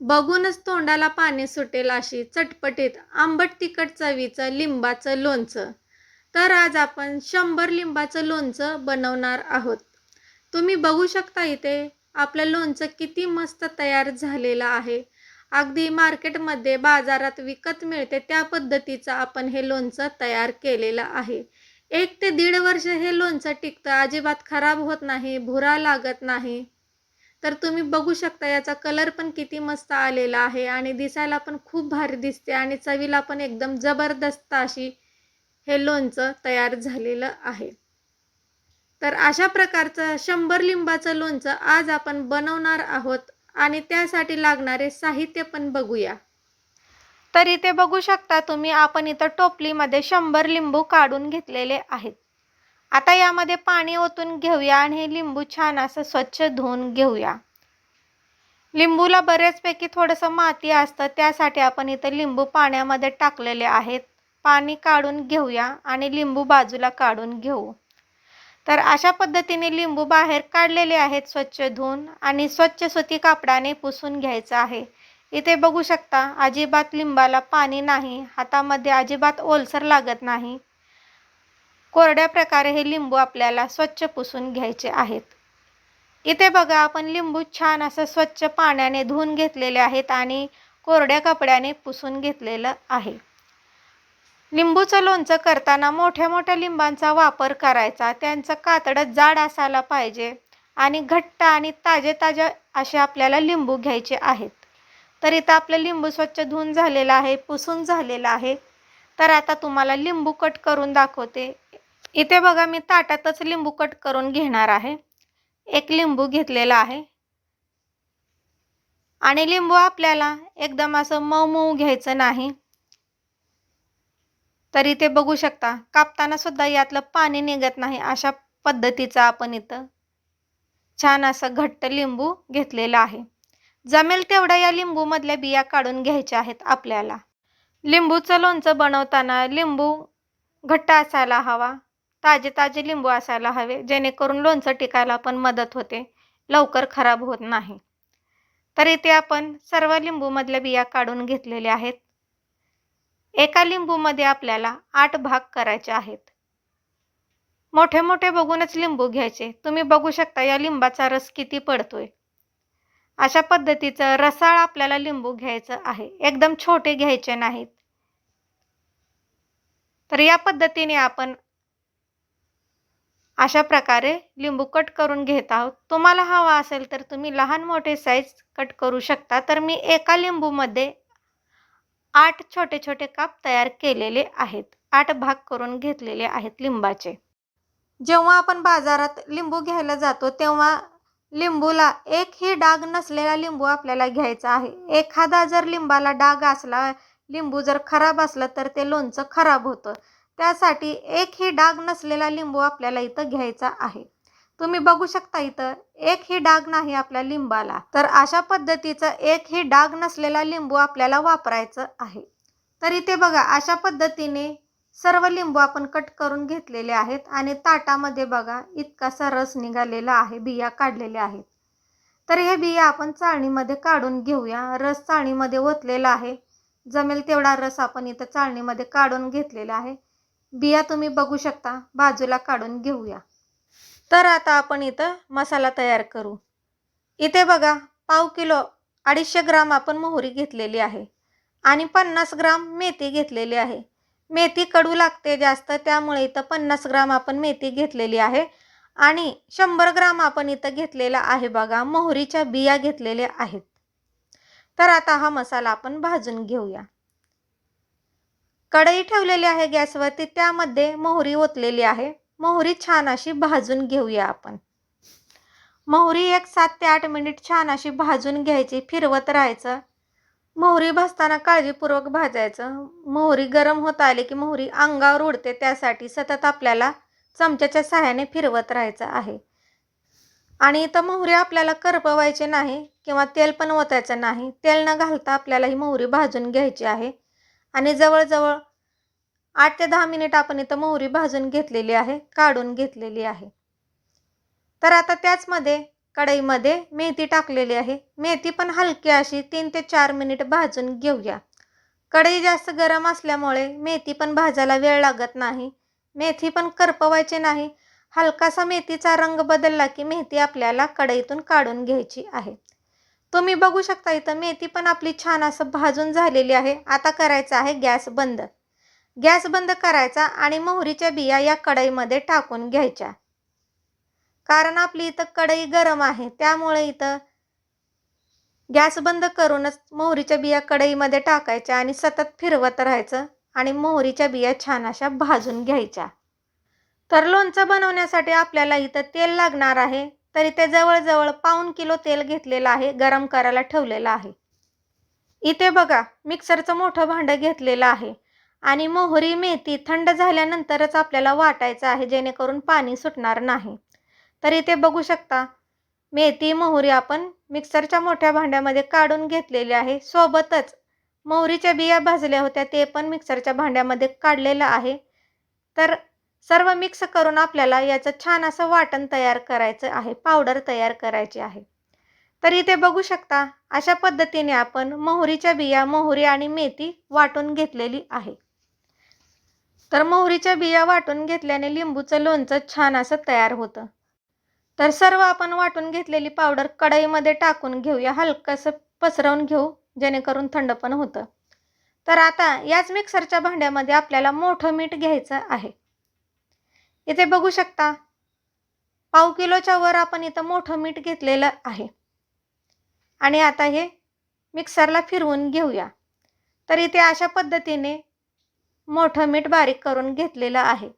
बघूनच तोंडाला पाणी सुटेल अशी चटपटीत आंबट तिखट चवीचं लिंबाचं लोणचं. तर आज आपण शंभर लिंबाचं लोणचं बनवणार आहोत. तुम्ही बघू शकता इथे आपलं लोणचं किती मस्त तयार झालेलं आहे. अगदी मार्केटमध्ये बाजारात विकत मिळते त्या पद्धतीचं आपण हे लोणचं तयार केलेलं आहे. एक ते दीड वर्ष हे लोणचं टिकतं अजिबात खराब होत नाही भुरा लागत नाही. तर तुम्ही बघू शकता याचा कलर पण किती मस्त आलेला आहे आणि दिसायला पण खूप भारी दिसते आणि चवीला पण एकदम जबरदस्त अशी हे लोणचं तयार झालेलं आहे. तर अशा प्रकारचं शंभर लिंबाचं लोणचं आज आपण बनवणार आहोत आणि त्यासाठी लागणारे साहित्य पण बघूया. तर इथे बघू शकता तुम्ही आपण इथं टोपलीमध्ये शंभर लिंबू काढून घेतलेले आहेत. आता यामध्ये पाणी ओतून घेऊया आणि हे लिंबू छान असं स्वच्छ धुवून घेऊया. लिंबूला बऱ्याचपैकी थोडंसं माती असतं त्यासाठी आपण इथं लिंबू पाण्यामध्ये टाकलेले आहेत. पाणी काढून घेऊया आणि लिंबू बाजूला काढून घेऊ. तर अशा पद्धतीने लिंबू बाहेर काढलेले आहेत स्वच्छ धुवून आणि स्वच्छ सुती कापडाने पुसून घ्यायचं आहे. इथे बघू शकता अजिबात लिंबाला पाणी नाही हातामध्ये अजिबात ओलसर लागत नाही. कोरड्या प्रकारे हे लिंबू आपल्याला स्वच्छ पुसून घ्यायचे आहेत. इथे बघा आपण लिंबू छान असं स्वच्छ पाण्याने धुवून घेतलेले आहेत आणि कोरड्या कपड्याने पुसून घेतलेलं आहे. लिंबूचं लोणचं करताना मोठ्या मोठ्या लिंबांचा वापर करायचा. त्यांचं कातडं जाड असायला पाहिजे आणि घट्ट आणि ताजे ताजे असे आपल्याला लिंबू घ्यायचे आहेत. तर इथं आपलं लिंबू स्वच्छ धुवून झालेलं आहे पुसून झालेलं आहे. तर आता तुम्हाला लिंबू कट करून दाखवते. इथे बघा मी ताटातच लिंबू कट करून घेणार आहे. एक लिंबू घेतलेला आहे. आणि लिंबू आपल्याला एकदम असं मऊ मऊ घ्यायचं नाही. तर इथे बघू शकता कापताना सुद्धा यातलं पाणी निघत नाही अशा पद्धतीचं आपण इथं छान असं घट्ट लिंबू घेतलेलं आहे. जमेल तेवढ्या या लिंबूमधल्या बिया काढून घ्यायच्या आहेत आपल्याला. लिंबूचं लोणचं बनवताना लिंबू घट्ट असायला हवा. ताजे ताजे लिंबू असायला हवे जेणेकरून लोणचं टिकायला पण मदत होते. लवकर खराब होत नाही. तर इथे आपण सर्व लिंबूमधल्या बिया काढून घेतलेल्या आहेत. एका लिंबूमध्ये आपल्याला आठ भाग करायचे आहेत. मोठे मोठे बघूनच लिंबू घ्यायचे. तुम्ही बघू शकता या लिंबाचा रस किती पडतोय. अशा पद्धतीचं रसाळ आपल्याला लिंबू घ्यायचं आहे. एकदम छोटे घ्यायचे नाहीत. तर या पद्धतीने आपण अशा प्रकारे लिंबू कट करून घेत आहोत. तुम्हाला हवा असेल तर तुम्ही लहान मोठे साईज कट करू शकता. तर मी एका लिंबूमध्ये आठ छोटे छोटे काप तयार केलेले आहेत. आठ भाग करून घेतलेले आहेत लिंबाचे. जेव्हा आपण बाजारात लिंबू घ्यायला जातो तेव्हा लिंबूला एकही डाग नसलेला लिंबू आपल्याला घ्यायचा आहे. एखादा जर लिंबाला डाग असला लिंबू जर खराब असलं तर ते लोणचं खराब होतं. त्यासाठी एकही डाग नसलेला लिंबू आपल्याला इथं घ्यायचा आहे. तुम्ही बघू शकता इथं एकही डाग नाही आपल्या लिंबाला. तर अशा पद्धतीचं एकही डाग नसलेला लिंबू आपल्याला वापरायचं आहे. तर इथे बघा अशा पद्धतीने सर्व लिंबू आपण कट करून घेतलेले आहेत आणि ताटामध्ये बघा इतकासा रस निघालेला आहे बिया काढलेल्या आहेत. तर हे बिया आपण चाळणीमध्ये काढून घेऊया. रस चाळणीमध्ये ओतलेला आहे. जमेल तेवढा रस आपण इथं चाळणीमध्ये काढून घेतलेला आहे. बिया तुम्ही बघू शकता बाजूला काढून घेऊया. तर आता आपण इथं मसाला तयार करू. इथे बघा पाव किलो अडीचशे ग्राम आपण मोहरी घेतलेली आहे आणि पन्नास ग्राम मेथी घेतलेली आहे. मेथी कडू लागते जास्त त्यामुळे इथं पन्नास ग्राम आपण मेथी घेतलेली आहे आणि शंभर ग्राम आपण इथं घेतलेला आहे बघा मोहरीच्या बिया घेतलेल्या आहेत. तर आता हा मसाला आपण भाजून घेऊया. कढई ठेवलेली आहे गॅसवरती त्यामध्ये मोहरी ओतलेली आहे. मोहरी छान अशी भाजून घेऊया आपण. मोहरी एक सात ते आठ मिनिट छान अशी भाजून घ्यायची फिरवत राहायचं. मोहरी भाजताना काळजीपूर्वक भाजायचं. मोहरी गरम होत आली की मोहरी अंगावर उडते त्यासाठी सतत आपल्याला चमच्याच्या सहाय्याने फिरवत राहायचं आहे. आणि इथं मोहरी आपल्याला करपवायची नाही किंवा तेल पण ओतायचं नाही. तेल न घालता आपल्याला ही मोहरी भाजून घ्यायची आहे. आणि जवळजवळ आठ ते दहा मिनिट आपण इथं मोहरी भाजून घेतलेली आहे काढून घेतलेली आहे. तर आता त्याचमध्ये कढईमध्ये मेथी टाकलेली आहे. मेथी पण हलकी अशी तीन ते चार मिनिट भाजून घेऊया. कढई जास्त गरम असल्यामुळे मेथी पण भाजायला वेळ लागत नाही. मेथी पण करपवायची नाही. हलकासा मेथीचा रंग बदलला की मेथी आपल्याला कढईतून काढून घ्यायची आहे. तुम्ही बघू शकता इथं मेथी पण आपली छान असं भाजून झालेली आहे. आता करायचं आहे गॅस बंद. गॅस बंद करायचा आणि मोहरीच्या बिया या कढईमध्ये टाकून घ्यायच्या. कारण आपली इथं कढई गरम आहे. त्यामुळे इथं गॅस बंद करूनच मोहरीच्या बिया कढईमध्ये टाकायच्या आणि सतत फिरवत राहायचं आणि मोहरीच्या बिया छान अशा भाजून घ्यायच्या. तर लोणचं बनवण्यासाठी आपल्याला इथं तेल लागणार आहे. तरी ते जवळजवळ पाऊन किलो तेल घेतलेलं आहे गरम करायला ठेवलेलं आहे. इथे बघा मिक्सरचं मोठं भांडं घेतलेलं आहे आणि मोहरी मेथी थंड झाल्यानंतरच आपल्याला वाटायचं आहे जेणेकरून पाणी सुटणार नाही. तर इथे बघू शकता मेथी मोहरी आपण मिक्सरच्या मोठ्या भांड्यामध्ये काढून घेतलेली आहे. सोबतच मोहरीच्या बिया भाजल्या होत्या ते पण मिक्सरच्या भांड्यामध्ये काढलेलं आहे. तर सर्व मिक्स करून आपल्याला याचं छान असं वाटण तयार करायचं आहे पावडर तयार करायची आहे. तर इथे बघू शकता अशा पद्धतीने आपण मोहरीच्या बिया मोहरी आणि मेथी वाटून घेतलेली आहे. तर मोहरीच्या बिया वाटून घेतल्याने लिंबूचं लोणचं छान असं तयार होतं. तर सर्व आपण वाटून घेतलेली पावडर कढईमध्ये टाकून घेऊया हलकंसं पसरवून घेऊ जेणेकरून थंड पण होतं. तर आता याच मिक्सरच्या भांड्यामध्ये आपल्याला मोठं मीठ घ्यायचं आहे. इथे बघू शकता. पाव किलोच्या वर आपण इथं मोठं मीठ घेतलेलं आहे. आणि आता हे मिक्सरला फिरवून घेऊया. तर इथे अशा पद्धतीने मोठं मीठ बारीक करून घेतलेलं आहे.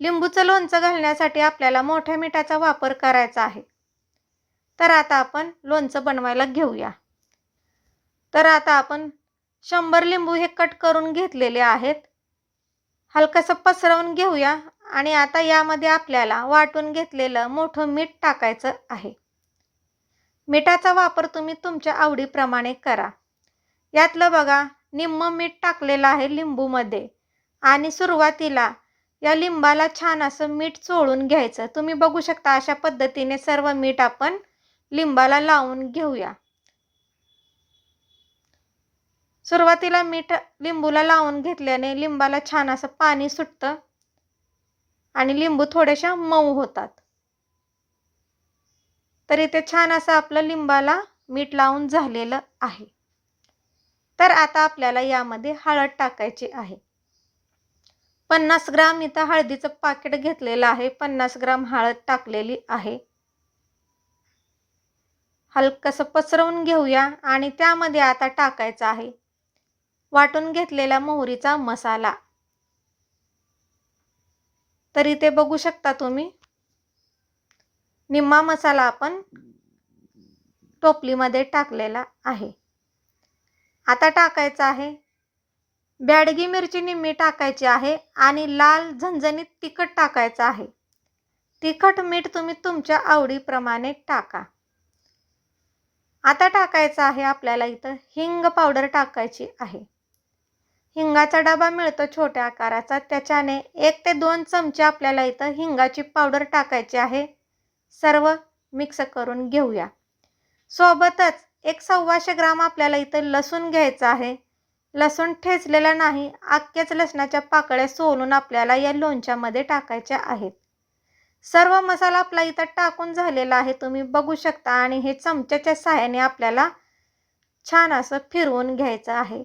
लिंबूचं लोणचं घालण्यासाठी आपल्याला मोठ्या मिठाचा वापर करायचा आहे. तर आता आपण लोणचं बनवायला घेऊया. तर आता आपण शंभर लिंबू हे कट करून घेतलेले आहेत. हलकंसं पसरवून घेऊया आणि आता यामध्ये आपल्याला वाटून घेतलेलं मोठं मीठ टाकायचं आहे. मिठाचा वापर तुम्ही तुमच्या आवडीप्रमाणे करा. यातलं बघा निम्म मीठ टाकलेलं आहे लिंबूमध्ये. आणि सुरुवातीला या लिंबाला छान असं मीठ चोळून घ्यायचं. तुम्ही बघू शकता अशा पद्धतीने सर्व मीठ आपण लिंबाला लावून घेऊया. सुरुवातीला मीठ लिंबूला लावून घेतल्याने लिंबाला छान असं पाणी सुटतं. आणि लिंबू थोड्याशा मऊ होतात. तर इथे छान असं आपलं लिंबाला मीठ लावून झालेलं आहे. तर आता आपल्याला यामध्ये हळद टाकायची आहे. पन्नास ग्राम इथं हळदीचं पाकिट घेतलेलं आहे. पन्नास ग्राम हळद टाकलेली आहे. हलकंसं पसरवून घेऊया आणि त्यामध्ये आता टाकायचं आहे. वाटून घेतलेला मोहरीचा मसाला. तर इथे बघू शकता तुम्ही. निम्मा मसाला आपण टोपलीमध्ये टाकलेला आहे. आता टाकायचं आहे. बॅडगी मिरची निम्मी टाकायची आहे आणि लाल झणझणीत तिखट टाकायचं आहे. तिखट मीठ तुम्ही तुमच्या आवडीप्रमाणे टाका. आता टाकायचं आहे आपल्याला इथं हिंग पावडर टाकायची आहे. हिंगाचा डबा मिळतो छोट्या आकाराचा. त्याच्याने एक ते दोन चमचे आपल्याला इथं हिंगाची पावडर टाकायची आहे. सर्व मिक्स करून घेऊया. सोबतच एक सव्वाशे ग्राम आपल्याला इथं लसूण घ्यायचं आहे. लसूण ठेचलेला नाही अख्ख्याच लसणाच्या पाकळ्या सोलून आपल्याला या लोणच्यामध्ये टाकायच्या आहेत. सर्व मसाला आपला इथं टाकून झालेला आहे तुम्ही बघू शकता. आणि हे चमच्याच्या सहाय्याने आपल्याला छान असं फिरवून घ्यायचं आहे.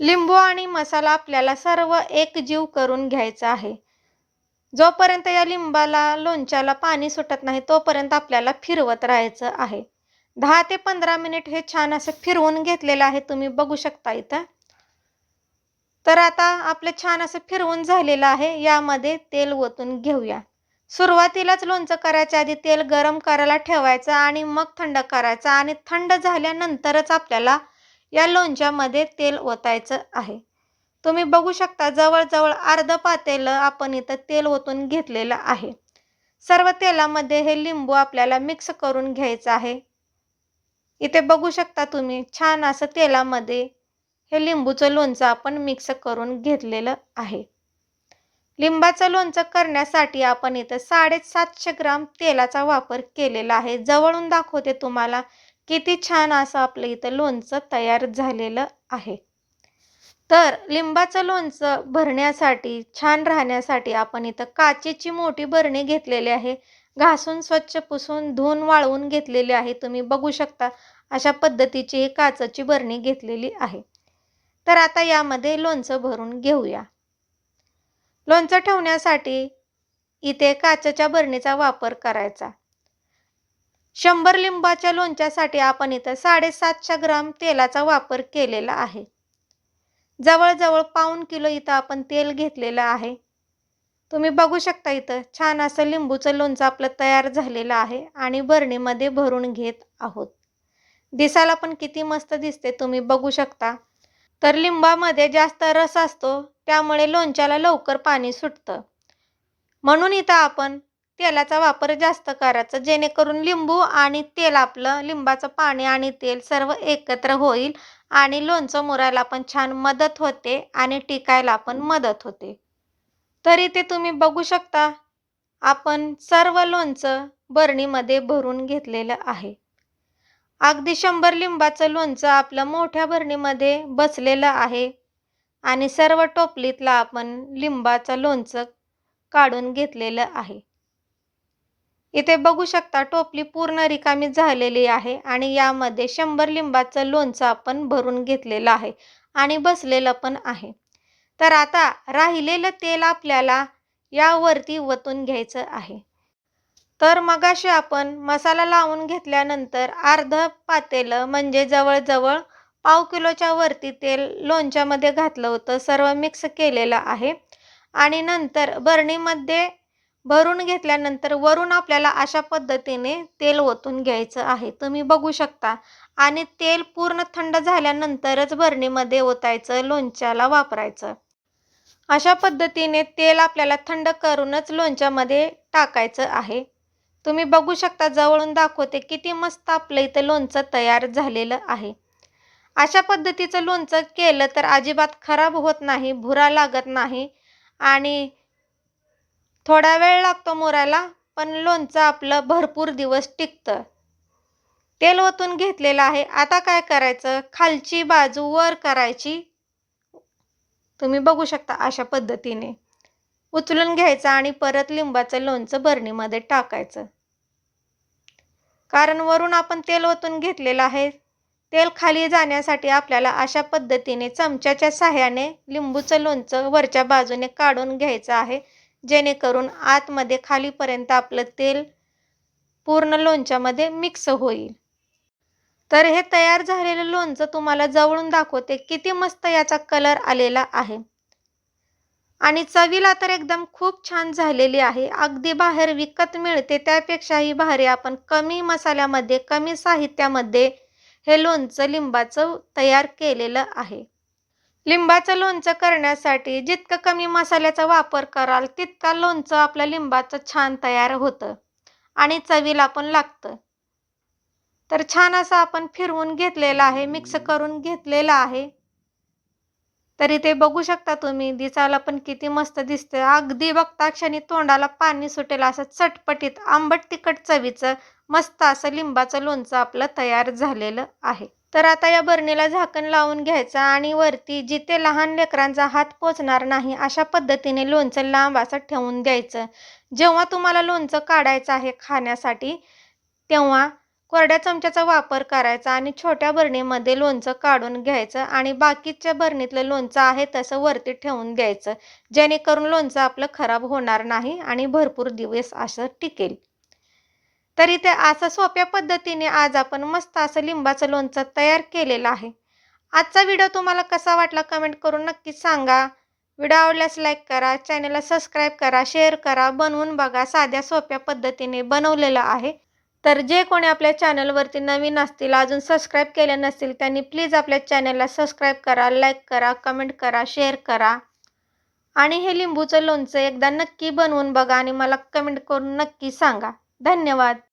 लिंबू आणि मसाला आपल्याला सर्व एक जीव करून घ्यायचा आहे. जोपर्यंत या लिंबाला लोणच्याला पाणी सुटत नाही तोपर्यंत आपल्याला फिरवत राहायचं आहे. दहा ते पंधरा मिनिट हे छान असं फिरवून घेतलेलं आहे तुम्ही बघू शकता इथं. तर आता आपलं छान असं फिरवून झालेलं आहे यामध्ये तेल ओतून घेऊया. सुरुवातीलाच लोणचं करायच्या आधी तेल गरम करायला ठेवायचं आणि मग थंड करायचं आणि थंड झाल्यानंतरच आपल्याला या लोणच्यामध्ये तेल ओतायचं आहे. तुम्ही बघू शकता जवळजवळ अर्ध पातेलं आपण इथं तेल ओतून घेतलेलं आहे. सर्व तेलामध्ये हे लिंबू आपल्याला मिक्स करून घ्यायचं आहे. इथे बघू शकता तुम्ही छान असं तेलामध्ये हे लिंबूचं लोणचं आपण मिक्स करून घेतलेलं आहे. लिंबाचं लोणचं करण्यासाठी आपण इथं साडेसातशे ग्राम तेलाचा वापर केलेला आहे. जवळून दाखवते तुम्हाला किती छान असं आपलं इथं लोणचं तयार झालेलं आहे. तर लिंबाचं लोणचं भरण्यासाठी छान राहण्यासाठी आपण इथं काचेची मोठी बरणी घेतलेली आहे. घासून स्वच्छ पुसून धुवून वाळवून घेतलेली आहे. तुम्ही बघू शकता अशा पद्धतीची ही काचेची बरणी घेतलेली आहे. तर आता यामध्ये लोणचं भरून घेऊया. लोणचं ठेवण्यासाठी इथे काचेच्या बरणीचा वापर करायचा. शंभर लिंबाच्या लोणच्यासाठी आपण इथं साडेसातशे ग्राम तेलाचा वापर केलेला आहे. जवळजवळ पाऊण किलो इथं आपण तेल घेतलेलं आहे. तुम्ही बघू शकता इथं छान असं लिंबूचं लोणचं आपलं तयार झालेलं आहे आणि बरणीमध्ये भरून घेत आहोत. दिसायला पण किती मस्त दिसते तुम्ही बघू शकता. तर लिंबामध्ये जास्त रस असतो त्यामुळे लोणच्याला लवकर पाणी सुटतं. म्हणून इथं आपण तेलाचा वापर जास्त करायचा जेणेकरून लिंबू आणि तेल आपलं लिंबाचं पाणी आणि तेल सर्व एकत्र होईल आणि लोणचं मुरायला पण छान मदत होते आणि टिकायला पण मदत होते. तर इथे तुम्ही बघू शकता आपण सर्व लोणचं बरणीमध्ये भरून घेतलेलं आहे. अगदी शंभर लिंबाचं लोणचं आपलं मोठ्या बरणीमध्ये बसलेलं आहे आणि सर्व टोपलीतला आपण लिंबाचं लोणचं काढून घेतलेलं आहे. इथे बघू शकता टोपली पूर्ण रिकामी झालेली आहे आणि यामध्ये शंभर लिंबाचं लोणचं आपण भरून घेतलेलं आहे आणि बसलेलं पण आहे. तर आता राहिलेलं तेल आपल्याला यावरती वतून घ्यायचं आहे. तर मगाशी आपण मसाला लावून घेतल्यानंतर अर्ध पातेलं म्हणजे जवळजवळ पाव किलोच्या वरती तेल लोणच्यामध्ये घातलं होतं सर्व मिक्स केलेलं आहे. आणि नंतर बरणीमध्ये भरून घेतल्यानंतर वरून आपल्याला अशा पद्धतीने तेल ओतून घ्यायचं आहे. तुम्ही बघू शकता. आणि तेल पूर्ण थंड झाल्यानंतरच भरणीमध्ये ओतायचं लोणच्याला वापरायचं. अशा पद्धतीने तेल आपल्याला थंड करूनच लोणच्यामध्ये टाकायचं आहे. तुम्ही बघू शकता जवळून दाखवते किती मस्त आपलं इथं लोणचं तयार झालेलं आहे. अशा पद्धतीचं लोणचं केलं तर अजिबात खराब होत नाही भुरा लागत नाही. आणि थोडा वेळ लागतो मुरायला पण लोणचं आपलं भरपूर दिवस टिकतं. तेल ओतून घेतलेलं आहे. आता काय करायचं? खालची बाजू वर करायची. तुम्ही बघू शकता अशा पद्धतीने. उचलून घ्यायचं आणि परत लिंबाचं लोणचं बरणीमध्ये टाकायचं. कारण वरून आपण तेल ओतून घेतलेलं आहे. तेल खाली जाण्यासाठी आपल्याला अशा पद्धतीने चमच्याच्या साह्याने लिंबूचं लोणचं वरच्या बाजूने काढून घ्यायचं आहे. जेणेकरून आतमध्ये खालीपर्यंत आपलं तेल पूर्ण लोणच्यामध्ये मिक्स होईल. तर हे तयार झालेलं लोणचं तुम्हाला जवळून दाखवते किती मस्त याचा कलर आलेला आहे. आणि चवीला तर एकदम खूप छान झालेली आहे. अगदी बाहेर विकत मिळते त्यापेक्षाही भारी आपण कमी मसाल्यामध्ये कमी साहित्यामध्ये हे लोणचं लिंबाचं तयार केलेलं आहे. लिंबाचं लोणचं करण्यासाठी जितकं कमी मसाल्याचा वापर कराल तितका लोणचं आपलं लिंबाचं छान तयार होतं आणि चवीला पण लागतं. तर छान असं आपण फिरवून घेतलेलं आहे मिक्स करून घेतलेलं आहे. तरी ते बघू शकता तुम्ही दिसायला पण किती मस्त दिसतं अगदी बघता क्षणी तोंडाला पाणी सुटेल असं चटपटीत आंबट तिखट चवीचं मस्त असं लिंबाचं लोणचं आपलं तयार झालेलं आहे. तर आता या बरणीला झाकण लावून घ्यायचं आणि वरती जिथे लहान लेकरांचा हात पोचणार नाही अशा पद्धतीने लोणचं लांब असं ठेवून द्यायचं. जेव्हा तुम्हाला लोणचं काढायचं आहे खाण्यासाठी तेव्हा कोरड्या चमच्याचा वापर करायचा आणि छोट्या बरणीमध्ये लोणचं काढून घ्यायचं आणि बाकीच्या बरणीतलं लोणचं आहे तसं वरती ठेवून द्यायचं. जेणेकरून लोणचं आपलं खराब होणार नाही आणि भरपूर दिवस असं टिकेल. तर इथे असं सोप्या पद्धतीने आज आपण मस्त असं लिंबाचं लोणचं तयार केलेलं आहे. आजचा व्हिडिओ तुम्हाला कसा वाटला कमेंट करून नक्कीच सांगा. व्हिडिओ आवडल्यास लाईक करा चॅनलला सबस्क्राईब करा शेअर करा बनवून बघा साध्या सोप्या पद्धतीने बनवलेलं आहे. तर जे कोणी आपल्या चॅनलवरती नवीन असतील अजून सबस्क्राईब केले नसतील त्यांनी प्लीज आपल्या चॅनलला सबस्क्राईब करा लाईक करा कमेंट करा शेअर करा. आणि हे लिंबूचं लोणचं एकदा नक्की बनवून बघा आणि मला कमेंट करून नक्की सांगा. धन्यवाद.